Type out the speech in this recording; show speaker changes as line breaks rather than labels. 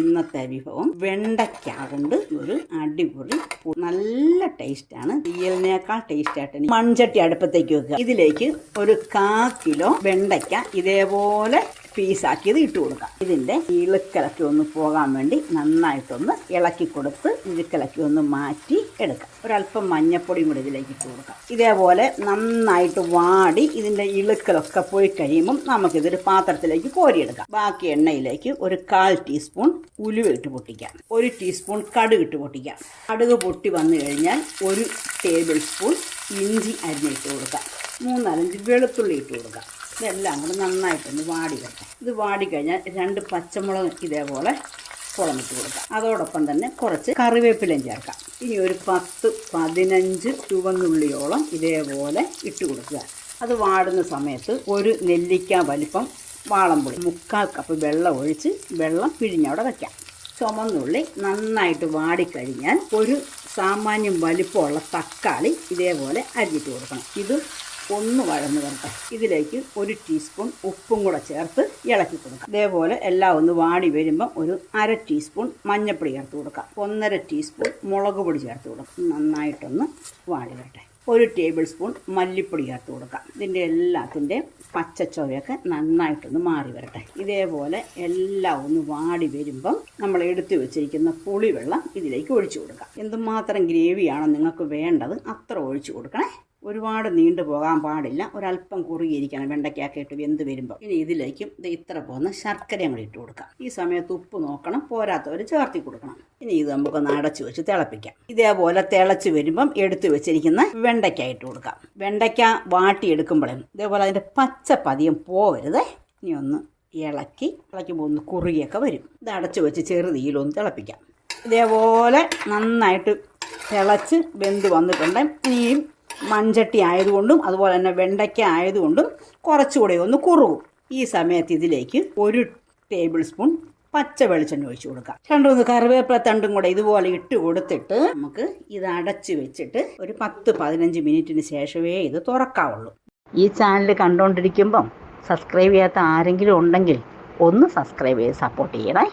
ഇന്നത്തെ വിഭവം വെണ്ടയ്ക്ക കൊണ്ട് ഒരു അടിപൊളി നല്ല ടേസ്റ്റാണ്. തീയലിനേക്കാൾ ടേസ്റ്റ് ആയിട്ട് മൺചട്ടി അടുപ്പത്തേക്ക് വെക്കുക. ഇതിലേക്ക് ഒരു കാ കിലോ വെണ്ടയ്ക്ക ഇതേപോലെ പീസാക്കിയത് ഇട്ട് കൊടുക്കാം. ഇതിന്റെ ഇളുക്കിളക്കി ഒന്ന് പോകാൻ വേണ്ടി നന്നായിട്ടൊന്ന് ഇളക്കി കൊടുത്ത് ഇഴുക്കിളക്കി ഒന്ന് മാറ്റി എടുക്കാം. ഒരല്പം മഞ്ഞപ്പൊടിയും കൂടി ഇതിലേക്ക് ഇട്ട് കൊടുക്കാം. ഇതേപോലെ നന്നായിട്ട് വാടി ഇതിന്റെ ഇളുക്കലൊക്കെ പോയി കഴിയുമ്പം നമുക്കിതൊരു പാത്രത്തിലേക്ക് കോരിയെടുക്കാം. ബാക്കി എണ്ണയിലേക്ക് ഒരു കാൽ ടീസ്പൂൺ ഉലുവ ഇട്ട് പൊട്ടിക്കാം. ഒരു ടീസ്പൂൺ കടുക് ഇട്ട് പൊട്ടിക്കാം. കടുക് പൊട്ടി വന്നു കഴിഞ്ഞാൽ ഒരു ടേബിൾ സ്പൂൺ ഇഞ്ചി അരിഞ്ഞിട്ട് കൊടുക്കാം. മൂന്നാലഞ്ച് വെളുത്തുള്ളി ഇട്ട് കൊടുക്കാം. ഇതെല്ലാം കൂടെ നന്നായിട്ടൊന്ന് വാടി വെക്കാം ഇത് വാടി കഴിഞ്ഞാൽ രണ്ട് പച്ചമുളക് ഇതേപോലെ കുളമിട്ട് കൊടുക്കാം. അതോടൊപ്പം തന്നെ കുറച്ച് കറിവേപ്പിലയും ചേർക്കാം. ഇനി ഒരു പത്ത് പതിനഞ്ച് ചുവന്നുള്ളിയോളം ഇതേപോലെ ഇട്ട് കൊടുക്കുക. അത് വാടുന്ന സമയത്ത് ഒരു നെല്ലിക്ക വലിപ്പം വാളംപുളി മുക്കാൽ കപ്പ് വെള്ളം ഒഴിച്ച് വെള്ളം പിഴിഞ്ഞവിടെ വയ്ക്കാം ചുമന്നുള്ളി നന്നായിട്ട് വാടിക്കഴിഞ്ഞാൽ ഒരു സാമാന്യം വലിപ്പമുള്ള തക്കാളി ഇതേപോലെ അരിഞ്ഞിട്ട് കൊടുക്കണം. ഇത് ഒന്ന് വഴന്ന് വരട്ടെ. ഇതിലേക്ക് ഒരു ടീസ്പൂൺ ഉപ്പും കൂടെ ചേർത്ത് ഇളക്കി കൊടുക്കാം. ഇതേപോലെ എല്ലാം ഒന്ന് വാടി വരുമ്പോൾ ഒരു അര ടീസ്പൂൺ മഞ്ഞൾപ്പൊടി ചേർത്ത് കൊടുക്കാം. ഒന്നര ടീസ്പൂൺ മുളക് പൊടി ചേർത്ത് കൊടുക്കാം. നന്നായിട്ടൊന്ന് വാടി വരട്ടെ. ഒരു ടേബിൾ സ്പൂൺ മല്ലിപ്പൊടി ചേർത്ത് കൊടുക്കാം. ഇതിന്റെ എല്ലാത്തിന്റെ പച്ചച്ചോവയൊക്കെ നന്നായിട്ടൊന്ന് മാറി വരട്ടെ. ഇതേപോലെ എല്ലാം ഒന്ന് വാടി വരുമ്പം നമ്മൾ എടുത്തു വെച്ചിരിക്കുന്ന പുളിവെള്ളം ഇതിലേക്ക് ഒഴിച്ചു കൊടുക്കാം. എന്തുമാത്രം ഗ്രേവിയാണോ നിങ്ങൾക്ക് വേണ്ടത് അത്ര ഒഴിച്ചു കൊടുക്കണേ. ഒരുപാട് നീണ്ടു പോകാൻ പാടില്ല. ഒരല്പം കുറുകിയിരിക്കണം. വെണ്ടയ്ക്കൊക്കെ ഇട്ട് വെന്ത് വരുമ്പോൾ ഇനി ഇതിലേക്കും ഇത് ഇത്ര പോകുന്ന ശർക്കരയും കൂടി ഇട്ട് കൊടുക്കാം. ഈ സമയത്ത് ഉപ്പ് നോക്കണം. പോരാത്തവർ ചേർത്തി കൊടുക്കണം. ഇനി ഇത് നമുക്കൊന്ന് അടച്ചു വെച്ച് തിളപ്പിക്കാം. ഇതേപോലെ തിളച്ച് വരുമ്പം എടുത്തു വെച്ചിരിക്കുന്ന വെണ്ടയ്ക്ക ഇട്ട് കൊടുക്കാം. വെണ്ടയ്ക്ക വാട്ടിയെടുക്കുമ്പോഴേ ഇതേപോലെ അതിന്റെ പച്ച പതിയം പോവരുത്. ഇനി ഒന്ന് ഇളക്കി ഇളക്കുമ്പോൾ ഒന്ന് കുറുകിയൊക്കെ വരും. ഇത് അടച്ചു വെച്ച് ചെറുതീയിലൊന്ന് തിളപ്പിക്കാം. ഇതേപോലെ നന്നായിട്ട് തിളച്ച് വെന്ത് വന്നിട്ടുണ്ട്. ഇനിയും മൺചട്ടി ആയതുകൊണ്ടും അതുപോലെ തന്നെ വെണ്ടയ്ക്ക ആയതുകൊണ്ടും കുറച്ചുകൂടെ ഒന്ന് കുറുകും. ഈ സമയത്ത് ഇതിലേക്ക് ഒരു ടേബിൾ സ്പൂൺ പച്ച വെളിച്ചെണ്ണ ഒഴിച്ചു കൊടുക്കാം. രണ്ടു മൂന്ന് കറിവേപ്പില തണ്ടും കൂടെ ഇതുപോലെ ഇട്ട് കൊടുത്തിട്ട് നമുക്ക് ഇത് അടച്ച് വെച്ചിട്ട് ഒരു പത്ത് പതിനഞ്ച് മിനിറ്റിന് ശേഷമേ ഇത് തുറക്കാവുള്ളൂ. ഈ ചാനൽ കണ്ടുകൊണ്ടിരിക്കുമ്പം സബ്സ്ക്രൈബ് ചെയ്യാത്ത ആരെങ്കിലും ഉണ്ടെങ്കിൽ ഒന്ന് സബ്സ്ക്രൈബ് ചെയ്ത് സപ്പോർട്ട് ചെയ്യണേ.